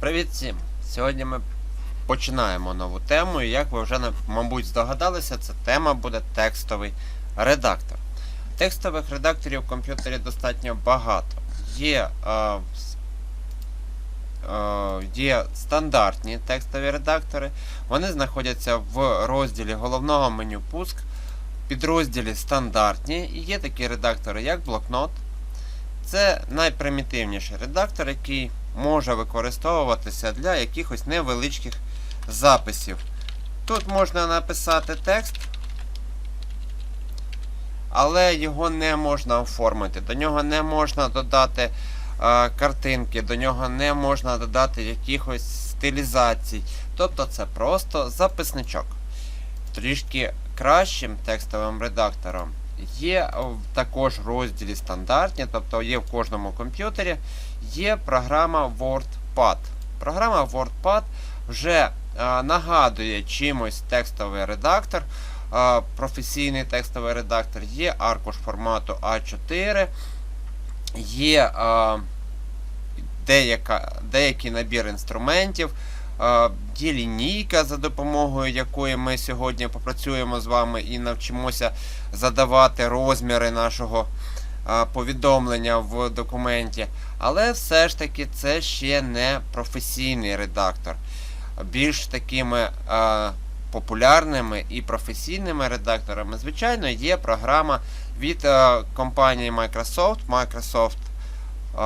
Привіт всім! Сьогодні ми починаємо нову тему, і як ви вже, мабуть, здогадалися, ця тема буде текстовий редактор. Текстових редакторів в комп'ютері достатньо багато. Є, е, е, є стандартні текстові редактори, вони знаходяться в розділі головного меню Пуск, підрозділі стандартні, і є такі редактори, як блокнот. Це найпримітивніший редактор, який може використовуватися для якихось невеличких записів. Тут можна написати текст, але його не можна оформити. До нього не можна додати е, картинки, до нього не можна додати якихось стилізацій. Тобто це просто записничок. Трішки кращим текстовим редактором є також розділі стандартні, тобто є в кожному комп'ютері, є програма WordPad. Програма WordPad вже е, нагадує чимось текстовий редактор, е, професійний текстовий редактор, є аркуш формату А4, є е, деяка, деякий набір інструментів. Є лінійка, за допомогою якої ми сьогодні попрацюємо з вами і навчимося задавати розміри нашого повідомлення в документі. Але все ж таки це ще не професійний редактор. Більш такими е, популярними і професійними редакторами, звичайно, є програма від е, компанії Microsoft, Microsoft е,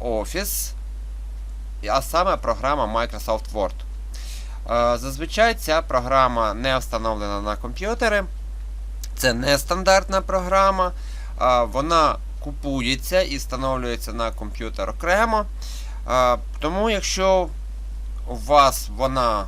Office, а саме програма Microsoft Word. Е, Зазвичай ця програма не встановлена на комп'ютери. Це не стандартна програма. Вона купується і встановлюється на комп'ютер окремо. Тому, якщо у вас вона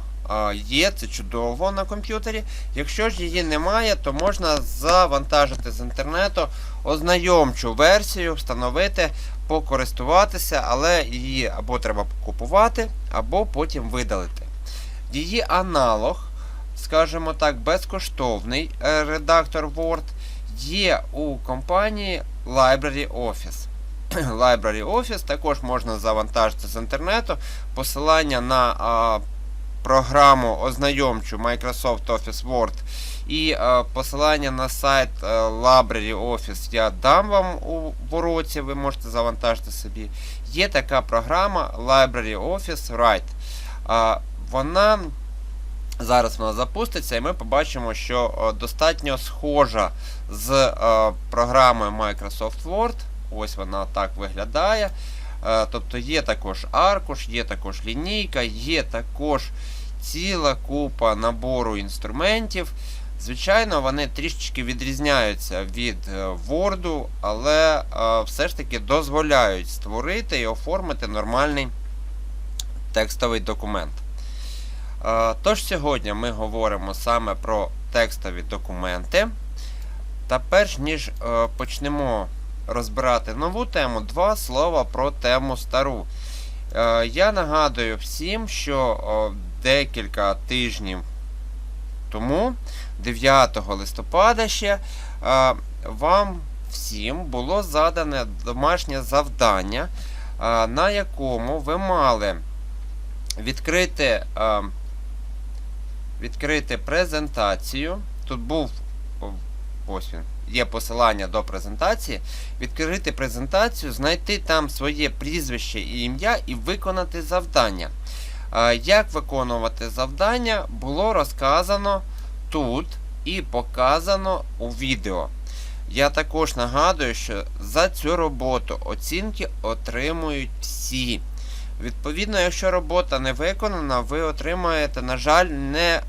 є, це чудово на комп'ютері. Якщо ж її немає, то можна завантажити з інтернету ознайомчу версію, встановити, покористуватися, але її або треба купувати, або потім видалити. Її аналог, скажімо так, безкоштовний е, редактор Word є у компанії Library Office. Library Office також можна завантажити з інтернету. Посилання на а, програму ознайомчу Microsoft Office Word і а, посилання на сайт а, Library Office я дам вам у уроці, ви можете завантажити собі. Є така програма Library Office Write. А, вона зараз вона запуститься, і ми побачимо, що достатньо схожа з е, програмою Microsoft Word. Ось вона так виглядає. Е, тобто є також аркуш, є також лінійка, є також ціла купа набору інструментів. Звичайно, вони трішечки відрізняються від е, Word, але е, все ж таки дозволяють створити і оформити нормальний текстовий документ. Е, Тож сьогодні ми говоримо саме про текстові документи. Та перш ніж е, почнемо розбирати нову тему, два слова про тему стару. Е, Я нагадую всім, що декілька тижнів тому, 9 листопада ще, вам всім було задане домашнє завдання, на якому ви мали відкрити, відкрити презентацію. Тут був ось він. Є посилання до презентації. Відкрити презентацію, знайти там своє прізвище і ім'я і виконати завдання. Як виконувати завдання, було розказано тут і показано у відео. Я також нагадую, що за цю роботу оцінки отримують всі. Відповідно, якщо робота не виконана, ви отримаєте, на жаль, не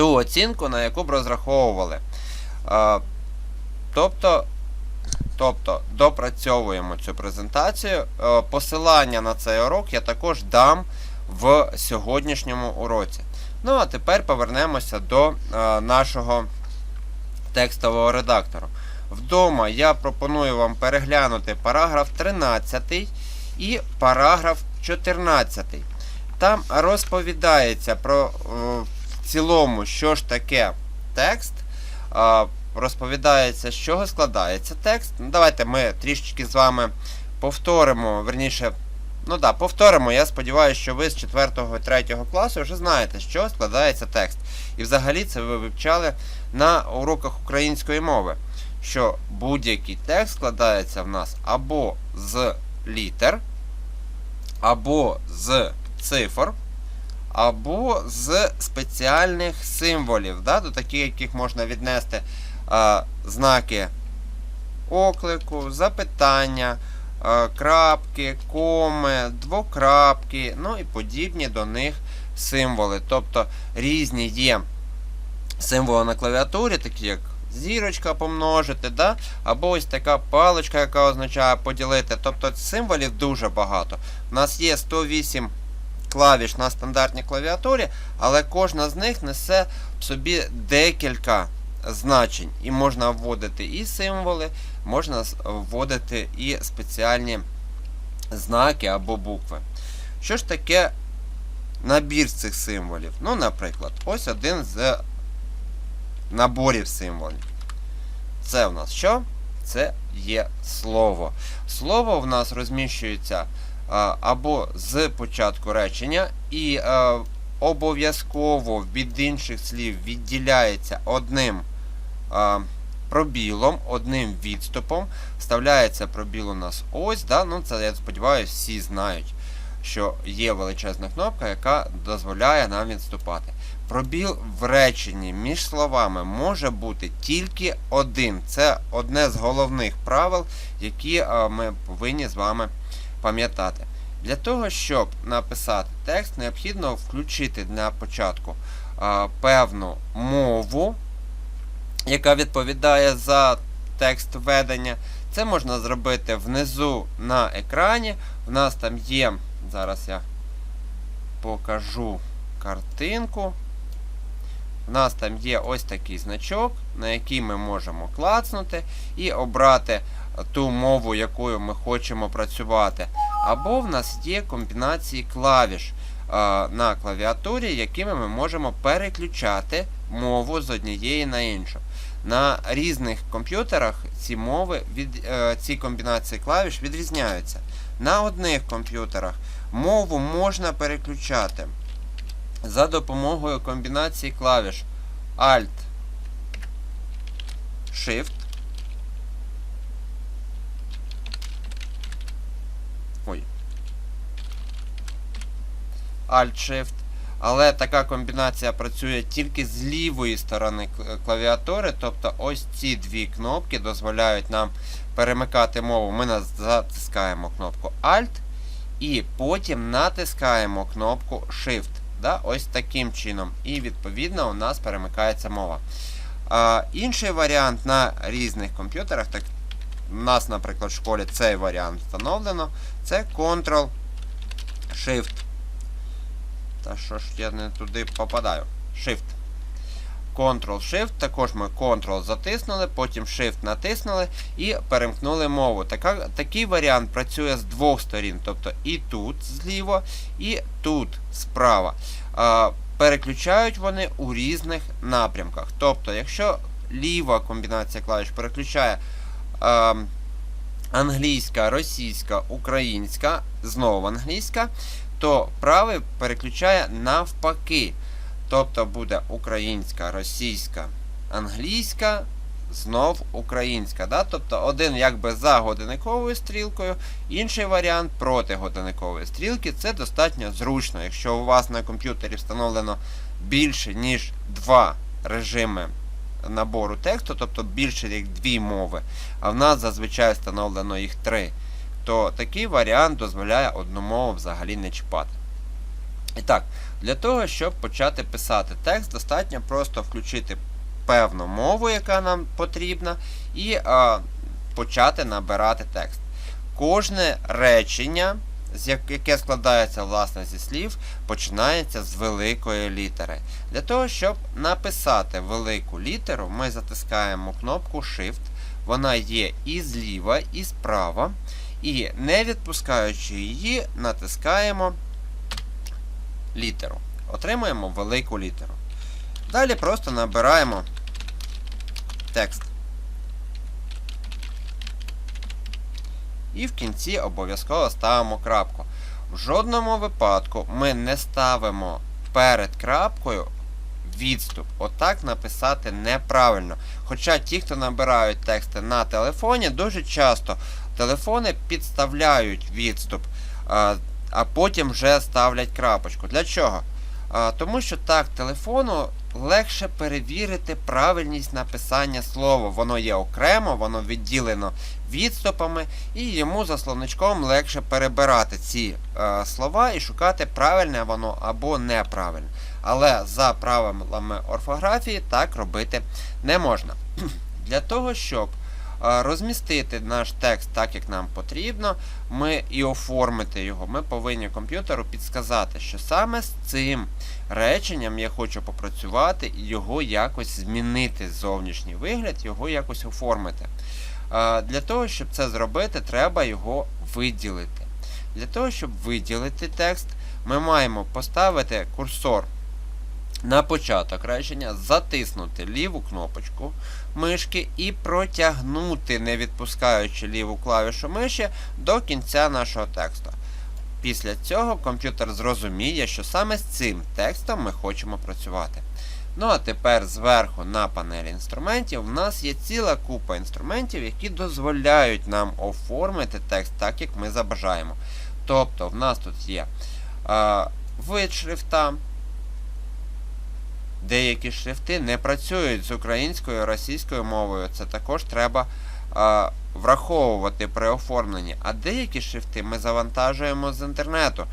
ту оцінку, на яку б розраховували. Тобто, тобто допрацьовуємо цю презентацію. Е, Посилання на цей урок я також дам в сьогоднішньому уроці. Ну, а тепер повернемося до е, нашого текстового редактору. Вдома я пропоную вам переглянути параграф 13 і параграф 14. Там розповідається про е, цілому, що ж таке текст. Розповідається, з чого складається текст. Ну, давайте ми трішечки з вами повторимо, верніше, Ну да, повторимо, я сподіваюся, що ви з 4-3 класу вже знаєте, що складається текст. І взагалі це ви вивчали на уроках української мови, що будь-який текст складається в нас або з літер, або з цифр, або з спеціальних символів, да, до таких, яких можна віднести а, знаки оклику, запитання, а, крапки, коми, двокрапки, ну і подібні до них символи. Тобто різні є символи на клавіатурі, такі як зірочка помножити, да? або ось така паличка, яка означає поділити. Тобто символів дуже багато. У нас є 108 клавіш на стандартній клавіатурі, але кожна з них несе в собі декілька значень. І можна вводити і символи, можна вводити і спеціальні знаки або букви. Що ж таке набір цих символів? Ну, наприклад, ось один з наборів символів. Це в нас що? Це є слово. Слово в нас розміщується або з початку речення, і а, обов'язково від інших слів відділяється одним а, пробілом, одним відступом. Вставляється пробіл у нас ось. Да? Ну, це, я сподіваюся, всі знають, що є величезна кнопка, яка дозволяє нам відступати. Пробіл в реченні між словами може бути тільки один. Це одне з головних правил, які а, ми повинні з вами пам'ятати. Для того, щоб написати текст, необхідно включити для початку а, певну мову, яка відповідає за текст введення. Це можна зробити внизу на екрані. У нас там є, зараз я покажу картинку. У нас там є ось такий значок, на який ми можемо клацнути і обрати ту мову, якою ми хочемо працювати. Або в нас є комбінації клавіш е, на клавіатурі, якими ми можемо переключати мову з однієї на іншу. На різних комп'ютерах ці мови від е, ці комбінації клавіш відрізняються. На одних комп'ютерах мову можна переключати за допомогою комбінації клавіш Alt Shift. Ой. Alt-Shift. Але така комбінація працює тільки з лівої сторони кл- клавіатури, тобто ось ці дві кнопки дозволяють нам перемикати мову. Ми затискаємо кнопку Alt і потім натискаємо кнопку Shift. Да? Ось таким чином. І відповідно у нас перемикається мова. А, інший варіант на різних комп'ютерах, так у нас, наприклад, в школі цей варіант встановлено, це Ctrl-Shift. Та що ж я не туди попадаю? Shift. Ctrl-Shift, також ми Ctrl затиснули, потім Shift натиснули і перемкнули мову. Така, такий варіант працює з двох сторін, тобто і тут зліво, і тут справа. А, переключають вони у різних напрямках. Тобто, якщо ліва комбінація клавіш переключає а, англійська, російська, українська, знову англійська, то правий переключає навпаки. Тобто буде українська, російська, англійська, знов українська. Да? Тобто один якби за годинниковою стрілкою, інший варіант проти годинникової стрілки. Це достатньо зручно. Якщо у вас на комп'ютері встановлено більше, ніж два режими набору тексту, тобто більше як дві мови, а в нас зазвичай встановлено їх три, то такий варіант дозволяє одну мову взагалі не чіпати. І так, для того, щоб почати писати текст, достатньо просто включити певну мову, яка нам потрібна, і а, почати набирати текст. Кожне речення, яке складається власне зі слів, починається з великої літери. Для того, щоб написати велику літеру, ми затискаємо кнопку Shift. Вона є і зліва, і справа. І не відпускаючи її, натискаємо літеру. Отримуємо велику літеру. Далі просто набираємо текст. І в кінці обов'язково ставимо крапку. в жодному випадку ми не ставимо перед крапкою відступ. Отак написати неправильно. Хоча ті, хто набирають тексти на телефоні, дуже часто телефони підставляють відступ, а, потім вже ставлять крапочку. Для чого? А, тому що так, телефону легше перевірити правильність написання слова. Воно є окремо, воно відділено відступами, і йому за словничком легше перебирати ці е, слова і шукати правильне воно або неправильне. Але за правилами орфографії так робити не можна. Для того, щоб розмістити наш текст так, як нам потрібно, ми і оформити його, ми повинні комп'ютеру підсказати, що саме з цим реченням я хочу попрацювати і його якось змінити зовнішній вигляд, його якось оформити. Для того, щоб це зробити, треба його виділити. Для того, щоб виділити текст, ми маємо поставити курсор на початок речення, затиснути ліву кнопочку мишки і протягнути, не відпускаючи ліву клавішу миші, до кінця нашого тексту. Після цього комп'ютер зрозуміє, що саме з цим текстом ми хочемо працювати. Ну а тепер зверху на панелі інструментів в нас є ціла купа інструментів, які дозволяють нам оформити текст так, як ми забажаємо. Тобто в нас тут є е, вид шрифта. Деякі шрифти не працюють з українською російською мовою. Це також треба е, враховувати при оформленні. А деякі шрифти ми завантажуємо з інтернету.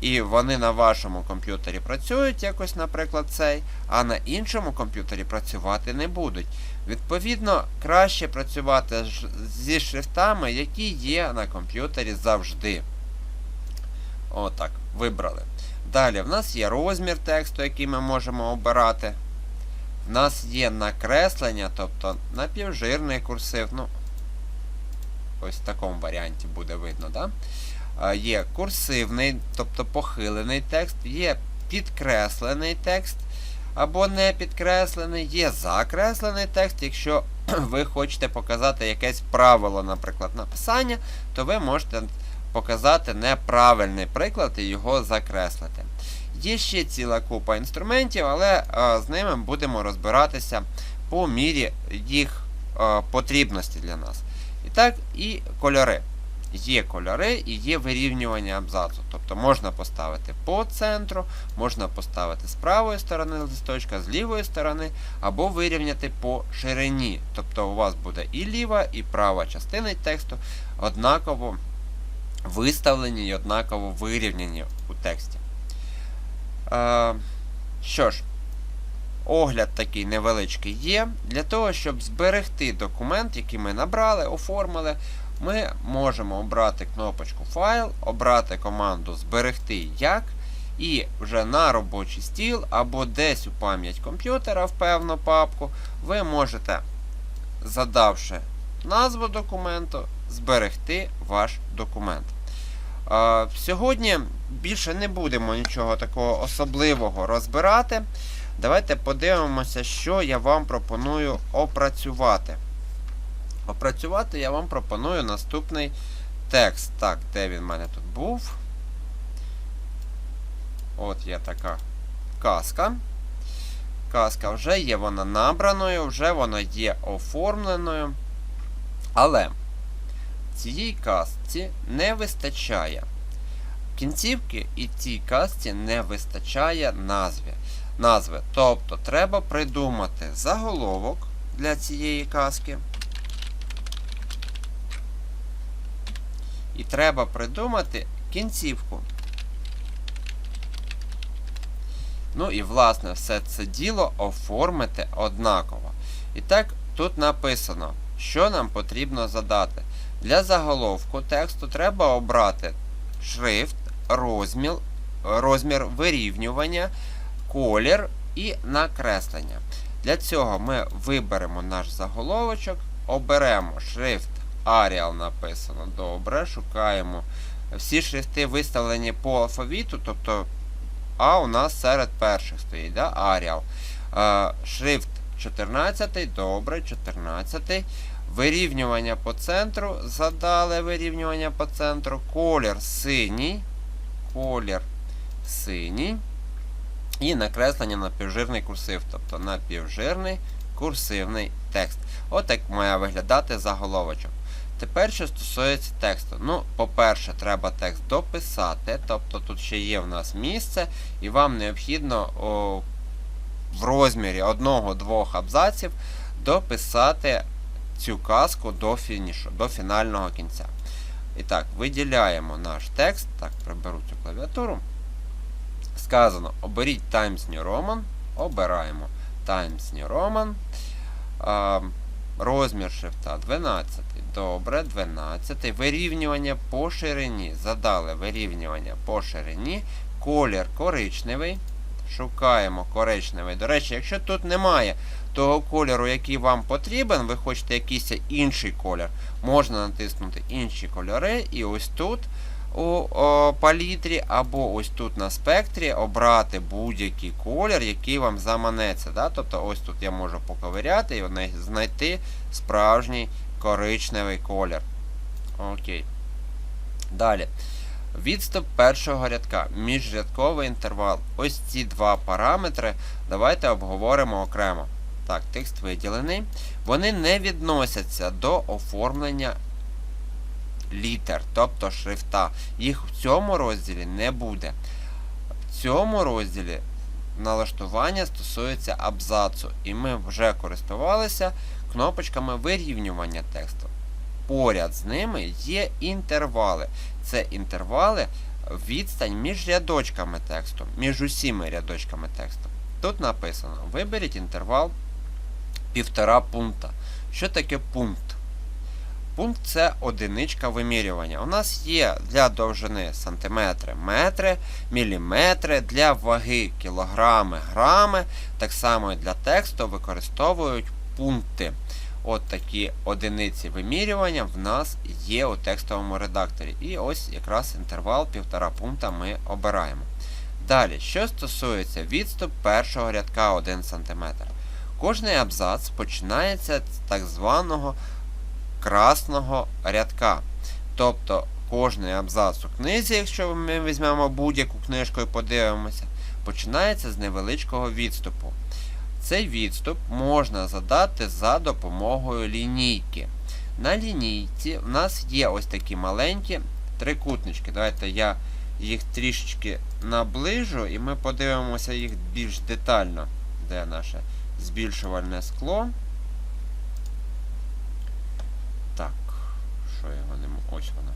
І вони на вашому комп'ютері працюють якось, наприклад, цей, а на іншому комп'ютері працювати не будуть. Відповідно, краще працювати зі шрифтами, які є на комп'ютері завжди. Отак, вибрали. Далі, в нас є розмір тексту, який ми можемо обирати. В нас є накреслення, тобто напівжирний курсив. Ну, ось в такому варіанті буде видно, да? Є курсивний, тобто похилений текст, є підкреслений текст або не підкреслений, є закреслений текст. Якщо ви хочете показати якесь правило, наприклад, написання, то ви можете показати неправильний приклад і його закреслити. Є ще ціла купа інструментів, але е, з ними будемо розбиратися по мірі їх е, потрібності для нас. І так, і кольори. Є кольори і є вирівнювання абзацу. Тобто можна поставити по центру, можна поставити з правої сторони листочка, з лівої сторони, або вирівняти по ширині. Тобто у вас буде і ліва, і права частини тексту однаково виставлені і однаково вирівняні у тексті. Е, що ж, огляд такий невеличкий є. Для того, щоб зберегти документ, який ми набрали, оформили, ми можемо обрати кнопочку Файл, обрати команду Зберегти як. І вже на робочий стіл або десь у пам'ять комп'ютера в певну папку, ви можете, задавши назву документу, зберегти ваш документ. Сьогодні більше не будемо нічого такого особливого розбирати. Давайте подивимося, що я вам пропоную опрацювати. Опрацювати я вам пропоную наступний текст. Так, де він в мене тут був? От є така казка. Казка вже є вона набраною, вже вона є оформленою. Але цієї казці не вистачає кінцівки, і цій казці не вистачає назви. назви. Тобто треба придумати заголовок для цієї казки. І треба придумати кінцівку. Ну і, власне, все це діло оформити однаково. І так, тут написано, що нам потрібно задати. Для заголовку тексту треба обрати шрифт, розмір, розмір вирівнювання, колір і накреслення. Для цього ми виберемо наш заголовочок, оберемо шрифт Arial написано добре, шукаємо. Всі шрифти виставлені по алфавіту, тобто А у нас серед перших стоїть, да? Arial. Е, шрифт 14, добре, 14. Вирівнювання по центру. Задали вирівнювання по центру. Колір синій. колір синій. І накреслення напівжирний курсив, тобто напівжирний курсивний текст. От як має виглядати заголовочок. Тепер, що стосується тексту. Ну, по-перше, треба текст дописати, тобто тут ще є в нас місце, і вам необхідно о, в розмірі одного-двох абзаців дописати цю казку до фінішу, до фінального кінця. І так, виділяємо наш текст. Так, приберу цю клавіатуру. Сказано, оберіть Times New Roman. Обираємо Times New Roman. Розмір шрифта 12. Добре, 12. Вирівнювання по ширині. Задали вирівнювання по ширині. Колір коричневий. Шукаємо коричневий. До речі, якщо тут немає того кольору, який вам потрібен, ви хочете якийсь інший колір, можна натиснути інші кольори, і ось тут у о, палітрі, або ось тут на спектрі обрати будь-який колір, який вам заманеться. Да? Тобто ось тут я можу поковиряти і знайти справжній коричневий колір. Окей. Далі. Відступ першого рядка, міжрядковий інтервал. Ось ці два параметри давайте обговоримо окремо. Так, текст виділений. Вони не відносяться до оформлення літер, тобто шрифта. Їх в цьому розділі не буде. В цьому розділі налаштування стосується абзацу, і ми вже користувалися кнопочками вирівнювання тексту. Поряд з ними є інтервали. Це інтервали відстань між рядочками тексту, між усіма рядочками тексту. Тут написано: виберіть інтервал півтора пункта. Що таке пункт? Пункт це одиничка вимірювання. У нас є для довжини сантиметри, метри, міліметри, для ваги кілограми, грами. Так само і для тексту використовують пункти. От такі одиниці вимірювання в нас є у текстовому редакторі. І ось якраз інтервал 1,5 пункта ми обираємо. Далі, що стосується відступ першого рядка 1 см. Кожний абзац починається з так званого красного рядка. Тобто кожний абзац у книзі, якщо ми візьмемо будь-яку книжку і подивимося, починається з невеличкого відступу. Цей відступ можна задати за допомогою лінійки. На лінійці в нас є ось такі маленькі трикутнички. Давайте я їх трішечки наближу і ми подивимося їх більш детально. Де наше збільшувальне скло. Так, що його не Ось воно.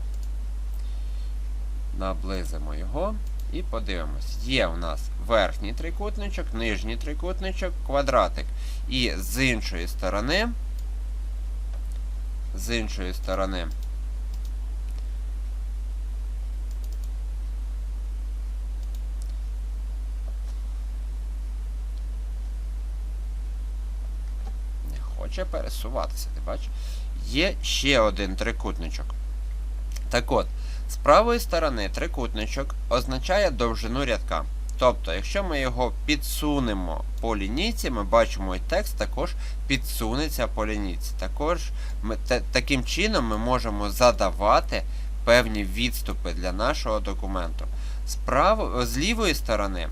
Наблизимо його і подивимось. Є у нас верхній трикутничок, нижній трикутничок, квадратик. І з іншої сторони, з іншої сторони, не хоче пересуватися, ти бачиш? Є ще один трикутничок. Так от, з правої сторони трикутничок означає довжину рядка. Тобто, якщо ми його підсунемо по лінійці, ми бачимо і текст також підсунеться по лінійці. Також ми, та, таким чином ми можемо задавати певні відступи для нашого документу. З, прав... з лівої сторони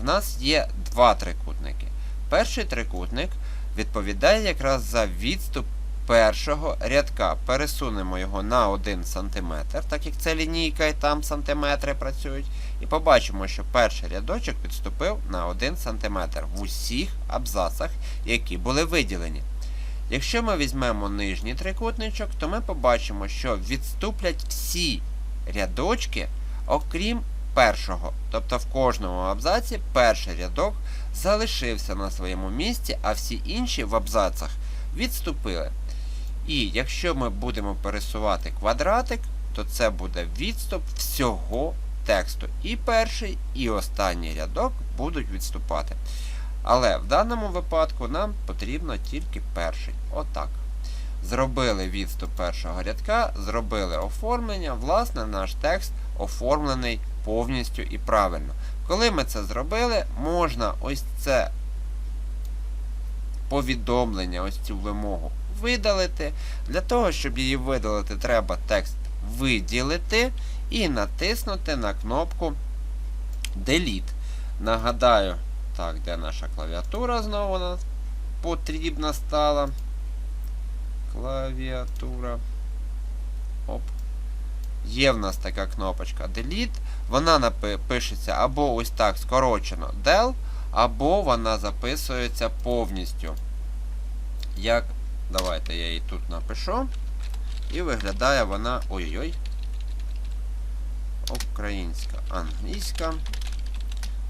в нас є два трикутники. Перший трикутник відповідає якраз за відступ першого рядка. Пересунемо його на 1 см, так як це лінійка і там сантиметри працюють. І побачимо, що перший рядочок підступив на 1 см в усіх абзацах, які були виділені. Якщо ми візьмемо нижній трикутничок, то ми побачимо, що відступлять всі рядочки, окрім першого. Тобто в кожному абзаці перший рядок залишився на своєму місці, а всі інші в абзацах відступили. І якщо ми будемо пересувати квадратик, то це буде відступ всього тексту. І перший, і останній рядок будуть відступати. Але в даному випадку нам потрібно тільки перший. Отак. Зробили відступ першого рядка, зробили оформлення, власне, наш текст оформлений повністю і правильно. Коли ми це зробили, можна ось це повідомлення, ось цю вимогу видалити. Для того, щоб її видалити, треба текст виділити і натиснути на кнопку Delete. Нагадаю, так, де наша клавіатура знову нам потрібна стала. Клавіатура. Оп. Є в нас така кнопочка Delete. Вона пишеться або ось так скорочено del, або вона записується повністю. Як. Давайте я її тут напишу. І виглядає вона. Ой-ой-ой. Українська, англійська.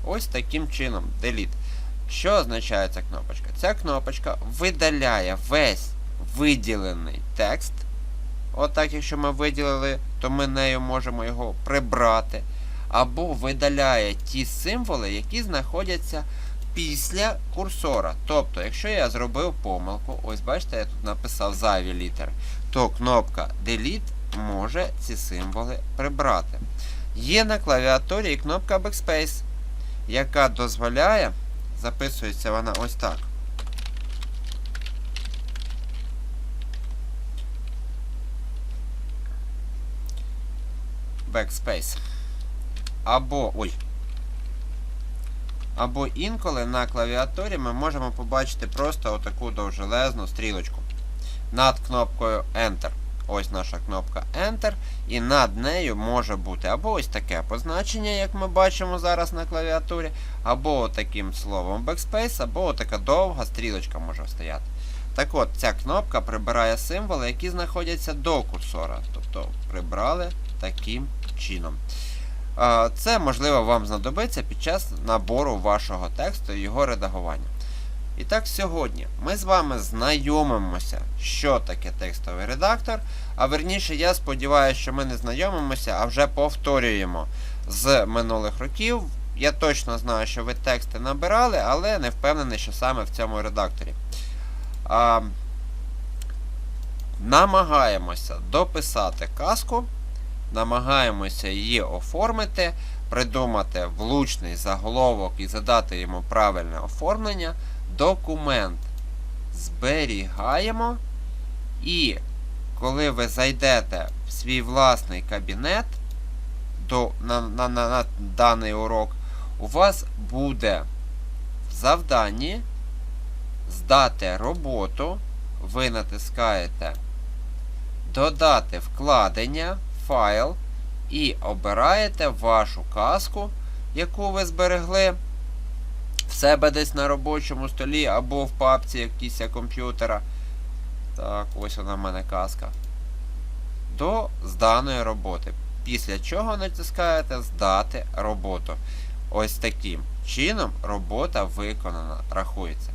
Ось таким чином. Delete. Що означає ця кнопочка? Ця кнопочка видаляє весь виділений текст. Отак, якщо ми виділили, то ми нею можемо його прибрати. Або видаляє ті символи, які знаходяться після курсора. Тобто, якщо я зробив помилку, ось бачите, я тут написав зайві літери, то кнопка Delete може ці символи прибрати. Є на клавіатурі і кнопка Backspace, яка дозволяє, записується вона ось так. Backspace. Або. Ой. Або інколи на клавіатурі ми можемо побачити просто отаку довжелезну стрілочку над кнопкою Enter. Ось наша кнопка Enter. І над нею може бути або ось таке позначення, як ми бачимо зараз на клавіатурі, або таким словом Backspace, або така довга стрілочка може стояти. Так от, ця кнопка прибирає символи, які знаходяться до курсора. Тобто прибрали таким чином. Це, можливо, вам знадобиться під час набору вашого тексту і його редагування. І так, сьогодні ми з вами знайомимося, що таке текстовий редактор. А верніше, я сподіваюся, що ми не знайомимося, а вже повторюємо з минулих років. Я точно знаю, що ви тексти набирали, але не впевнений, що саме в цьому редакторі. А, намагаємося дописати казку, намагаємося її оформити, придумати влучний заголовок і задати йому правильне оформлення. Документ зберігаємо. І коли ви зайдете в свій власний кабінет до, на, на, на, на даний урок, у вас буде в завданні здати роботу, ви натискаєте Додати вкладення, файл і обираєте вашу казку, яку ви зберегли в себе десь на робочому столі або в папці якійсь комп'ютера. Так, ось вона в мене казка. До зданої роботи. Після чого натискаєте Здати роботу. Ось таким чином робота виконана, рахується.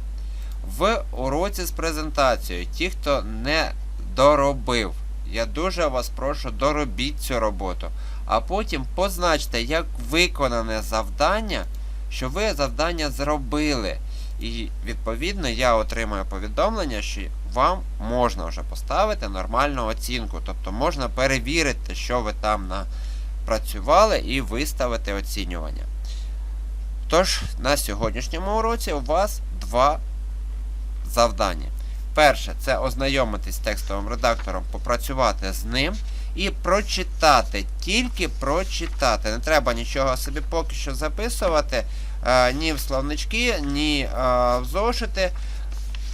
В уроці з презентацією, ті, хто не доробив, я дуже вас прошу, доробіть цю роботу. А потім позначте, як виконане завдання, що ви завдання зробили. І відповідно я отримаю повідомлення, що вам можна вже поставити нормальну оцінку. Тобто можна перевірити, що ви там напрацювали, і виставити оцінювання. Тож, на сьогоднішньому уроці у вас два завдання. Перше, це ознайомитись з текстовим редактором, попрацювати з ним і прочитати, тільки прочитати. Не треба нічого собі поки що записувати, е, ні в словнички, ні е, в зошити.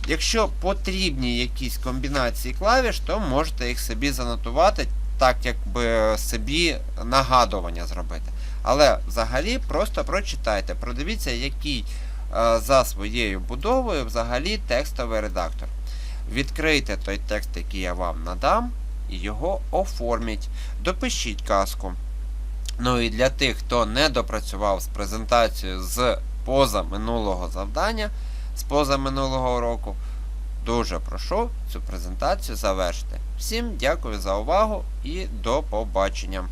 Якщо потрібні якісь комбінації клавіш, то можете їх собі занотувати, так якби собі нагадування зробити. Але взагалі просто прочитайте, продивіться, який е, за своєю будовою взагалі текстовий редактор. Відкрийте той текст, який я вам надам, і його оформіть. Допишіть казку. Ну і для тих, хто не допрацював з презентацією з позаминулого завдання, з позаминулого року, дуже прошу цю презентацію завершити. Всім дякую за увагу і до побачення!